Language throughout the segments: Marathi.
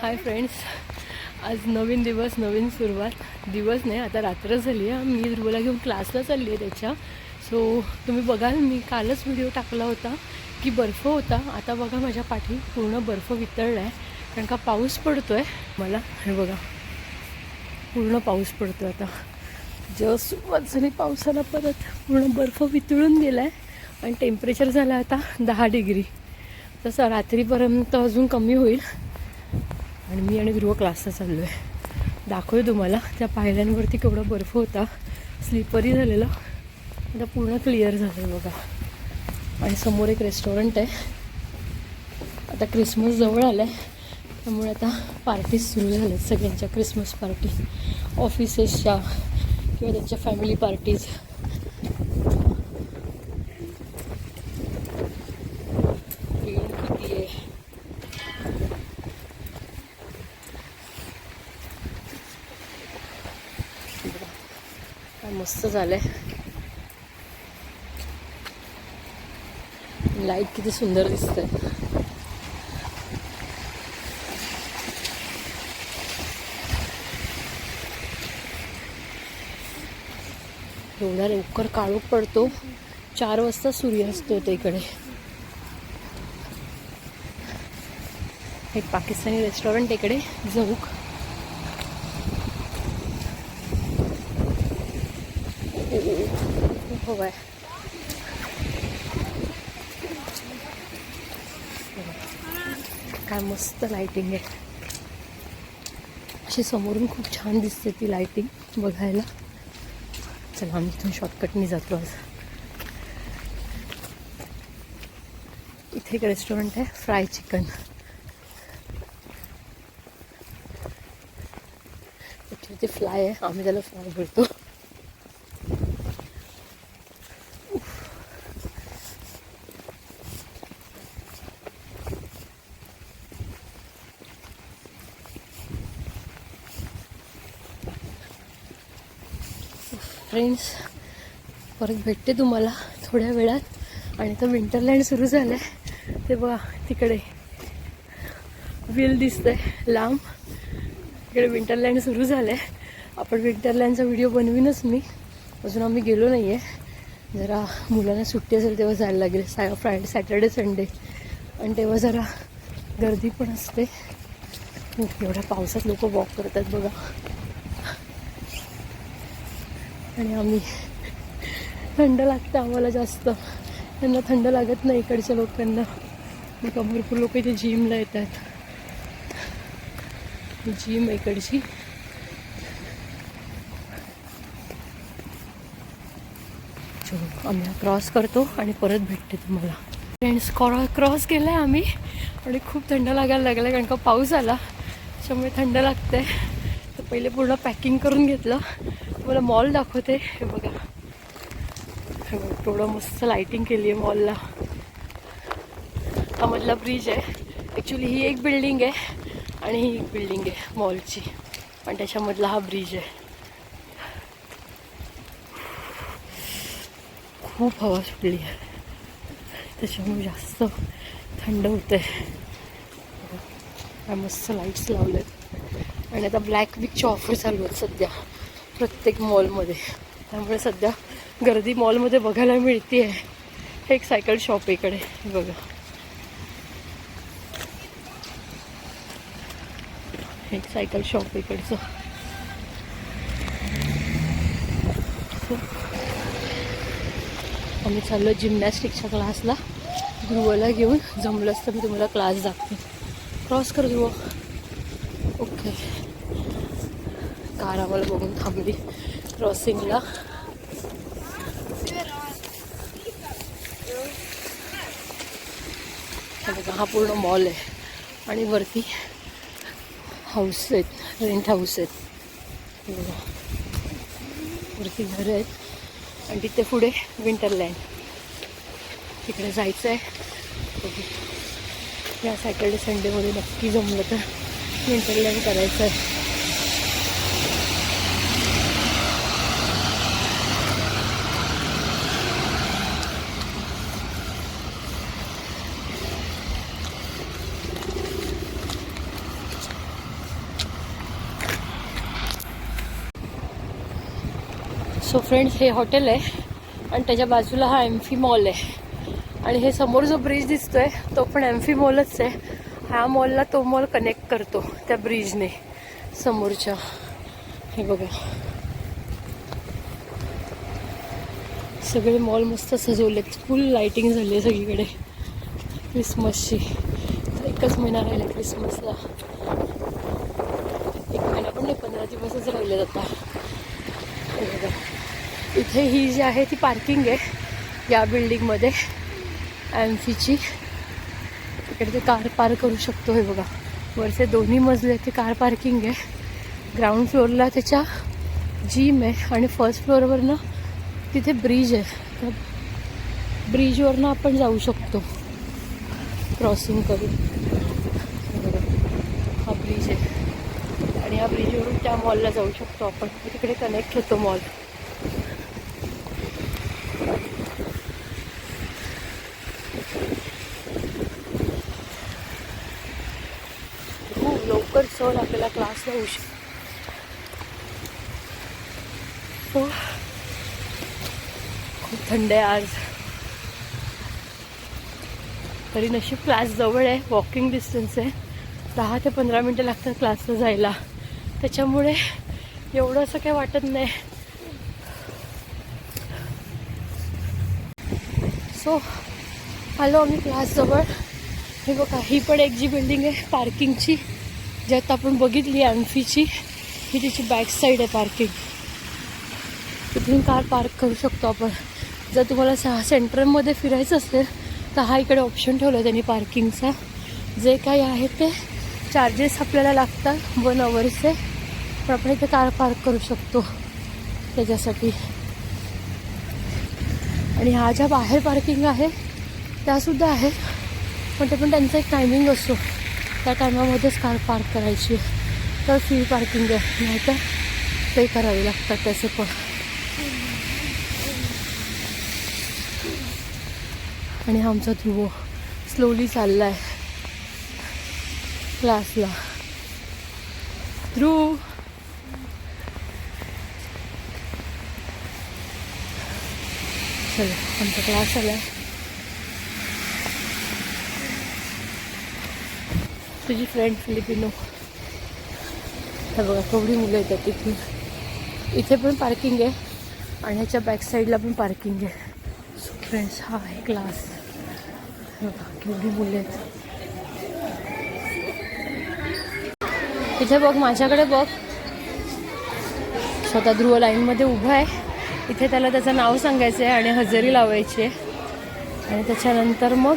हाय फ्रेंड्स आज नवीन दिवस नवीन सुरुवात. दिवस नाही आता रात्र झाली आहे. मी ध्रुवला घेऊन क्लासला चालली आहे त्याच्या. सो तुम्ही बघाल मी कालच व्हिडिओ टाकला होता की बर्फ होता. आता बघा माझ्या पाठी पूर्ण बर्फ वितळला आहे कारण का पाऊस पडतो आहे मला. हे बघा. पूर्ण पाऊस पडतो आता. जस्ट सुरुवात झाली पावसाला परत. पूर्ण बर्फ वितळून गेला आहे आणि टेम्परेचर झालं आता दहा डिग्री तसं रात्रीपर्यंत अजून कमी होईल. आणि मी आणि ध्रुव क्लासला चाललो आहे दाखवते तुम्हाला. त्या पायऱ्यांवरती केवढा बर्फ होता. स्लिपरी झालेला. आता पूर्ण क्लिअर झालं आहे बघा. आणि समोर एक रेस्टॉरंट आहे. आता क्रिसमस जवळ आलं आहे त्यामुळे आता पार्टीज सुरू झाल्यात सगळ्यांच्या क्रिसमस पार्टी ऑफिसेसच्या किंवा त्यांच्या फॅमिली पार्टीज किती आहे काय मस्त झालंय. लाइट किती सुंदर दिसतंय. एवढा लवकर काळोख पडतो. चार वाजता सूर्यास्त होतो इकडे. एक पाकिस्तानी रेस्टॉरंट इकडे जऊक हवं आहे काय मस्त लाइटिंग आहे. अशी समोरून खूप छान दिसते ती लाइटिंग बघायला. चला आम्ही इथून शॉर्टकटनी जातो आज. इथे एक रेस्टॉरंट आहे फ्राय चिकन ते फ्लाय आहे आम्ही त्याला फ्राय बोलतो फ्रेंड्स परत भेटते तुम्हाला थोड्या वेळात. आणि तर विंटरलँड सुरू झालं आहे ते बघा तिकडे. व्हील दिसतंय लांब. तिकडे विंटरलँड सुरू झालं आहे आपण विंटरलँडचा व्हिडिओ बनवीनच मी. अजून आम्ही गेलो नाही आहे जरा मुलांना सुट्टी असेल तेव्हा जायला लागेल. सा फ्रायडे सॅटर्डे संडे आणि तेव्हा जरा गर्दी पण असते. एवढ्या पावसात लोक वॉक करतात बघा. आणि आम्ही थंड लागतं आम्हाला जास्त. त्यांना थंड लागत नाही इकडच्या लोकांना. मग का भरपूर लोक इथे जिमला येतात. जिम इकडची. चलो आम्ही क्रॉस करतो आणि परत भेटते तुम्हाला. फ्रेंड्स क्रॉ क्रॉस केलं आहे आम्ही आणि खूप थंड लागायला लागला कारण का पाऊस आला. त्याच्यामुळे थंड लागते तर पहिले पूर्ण पॅकिंग करून घेतलं. मला मॉल दाखवते. हे बघा. बघा थोडं मस्त लाइटिंग केली आहे मॉलला हा मधला ब्रिज आहे. ॲक्च्युली ही एक बिल्डिंग आहे आणि ही एक बिल्डिंग आहे मॉलची पण त्याच्यामधला हा ब्रिज आहे. खूप हवा सुटली आहे. त्याच्यामुळे जास्त थंड होते मस्त लाईट्स लावले आणि आता ब्लॅक वीकच्या ऑफर चालू आहेत सध्या. प्रत्येक मॉलमध्ये. त्यामुळे सध्या गर्दी मॉलमध्ये बघायला मिळते आहे हे एक सायकल शॉप इकडे. बघा. हे एक सायकल शॉप इकडचं. आम्ही चाललो जिमनॅस्टिकच्या क्लासला. ध्रुवला घेऊन जमलंच तर मी तुम्हाला क्लास दाखते क्रॉस कर ध्रुव. ओके कार आम्हाला बघून थांबली. क्रॉसिंगला हा बघा हा पूर्ण मॉल आहे. आणि वरती हाऊस आहेत रेंट हाऊस आहेत. वरती घरं आहेत. आणि तिथे पुढे विंटरलँड तिकडे जायचं आहे या सॅटर्डे संडेमध्ये नक्की जमलं तर विंटरलँड करायचं आहे सो फ्रेंड्स हे हॉटेल आहे आणि त्याच्या बाजूला हा एम्फी मॉल आहे. आणि हे समोर जो ब्रिज दिसतोय तो पण एम्फी मॉलच आहे. ह्या मॉलला तो मॉल कनेक्ट करतो त्या ब्रिजने समोरच्या. हे बघा. सगळे मॉल मस्त सजवलेत. फुल लाईटिंग झाली आहे सगळीकडे. क्रिसमसची तर एकच महिना राहिला क्रिसमसला एक महिना पण नाही पंधरा दिवसच राहिले आता. हे बघा. इथे ही जी आहे ती पार्किंग आहे या बिल्डिंगमध्ये ॲम्फीची इकडे ते कार पार्क करू शकतो हे बघा. वरचे दोन्ही मजले ते कार पार्किंग आहे. ग्राउंड फ्लोअरला त्याच्या जिम आहे आणि फर्स्ट फ्लोअरवरनं तिथे ब्रिज आहे. ब्रिजवरनं आपण जाऊ शकतो. क्रॉसिंग करून. हा ब्रिज आहे. आणि या ब्रिजवरून त्या मॉलला जाऊ शकतो आपण. तिकडे कनेक्ट होतो मॉल खूप लवकर सहज आपल्याला क्लासला होऊ शकतो खूप थंड आहे आज. तरी नशीब क्लास जवळ आहे वॉकिंग डिस्टन्स आहे. दहा ते पंधरा मिनटं लागतात क्लासला जायला. त्याच्यामुळे एवढं असं काही वाटत नाही. सो आलो आम्ही क्लासजवळ हे बघा ही पण एक जी बिल्डिंग आहे पार्किंगची ज्यात आपण बघितली अँफीची ही तिची बॅक साईड आहे पार्किंग तिथून कार पार्क करू शकतो आपण. जर तुम्हाला सहा सेंटरमध्ये फिरायचं असेल तर हा इकडे ऑप्शन ठेवला आहे त्यांनी पार्किंगचा जे काही आहे ते चार्जेस आपल्याला लागतात वन अवरचे पण आपण इथे कार पार्क करू शकतो. त्याच्यासाठी. आणि हा ज्या बाहेर पार्किंग आहे त्यासुद्धा आहेत पण ते पण त्यांचा एक टायमिंग असतो त्या टायमामध्येच कार पार्क करायची. तर फ्री पार्किंग आहे. नाही तर पे करावे लागतात त्याचे पण. आणि आमचा ध्रुव स्लोली चालला आहे क्लासला ध्रुव! चला आमचा क्लास आला आहे तुझी फ्रेंड फिलिपिनो. हे बघा केवढी मुलं येतात तिथून इथे पण पार्किंग आहे आणि ह्याच्या बॅक साईडला पण पार्किंग आहे. सो फ्रेंड्स हा आहे क्लास बघा केवढी मुलं आहेत. इथे बघ माझ्याकडे बघ. स्वतः ध्रुव लाईनमध्ये उभा आहे. इथे त्याला त्याचं नाव सांगायचं आहे आणि हजेरी लावायची आहे. आणि त्याच्यानंतर मग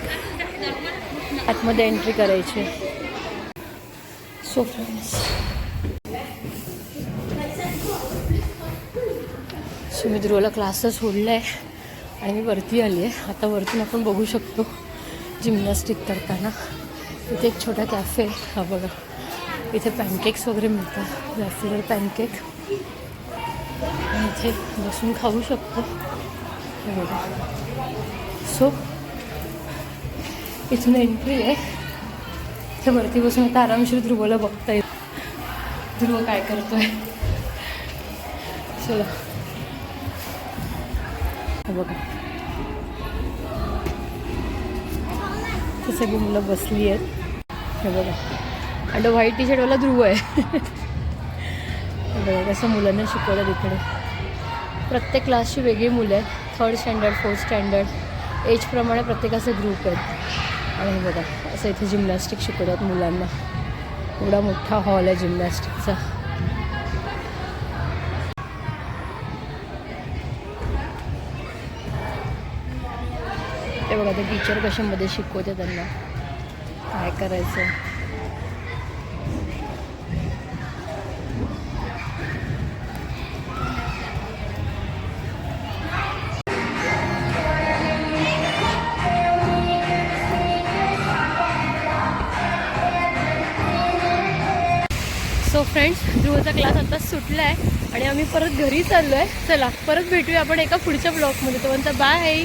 आतमध्ये एंट्री करायची आहे. सो फ्रेंड्स सो मी ध्रुवला क्लासचं आहे. आणि मी वरती आली आहे. आता वरतून आपण बघू शकतो जिमनॅस्टिक करताना. इथे एक छोटा कॅफे आहे. हा बघा. इथे पॅनकेक्स वगैरे मिळतात. रॅफ्युलर पॅनकेक आणि इथे बसून खाऊ शकतो. बघा. सो इथून एंट्री आहे. इथे वरती बसून आता आरामशीर ध्रुवला बघता येईल ध्रुव काय करतोय? चला. हे बघा. सगळी मुलं बसली आहेत. हे बघा. आणि व्हाईट टी शर्टवाला ध्रुव आहे. बघा कसं मुलांना शिकवलं तिकडे. प्रत्येक क्लासची वेगळी मुलं आहेत. थर्ड स्टँडर्ड फोर्थ स्टँडर्ड एजप्रमाणे प्रत्येकाचे ग्रुप आहेत. आणि हे बघा. असं इथे जिमनॅस्टिक शिकवतात मुलांना. एवढा मोठा हॉल आहे जिमनॅस्टिकचा. ते बघा ते टीचर कशामध्ये शिकवते त्यांना? काय करायचं? फ्रेंड्स ध्रुवचा क्लास आता सुटला आहे आणि आम्ही परत घरी चाललो आहे चला परत भेटूया आपण एका पुढच्या ब्लॉगमध्ये तो म्हणता बाय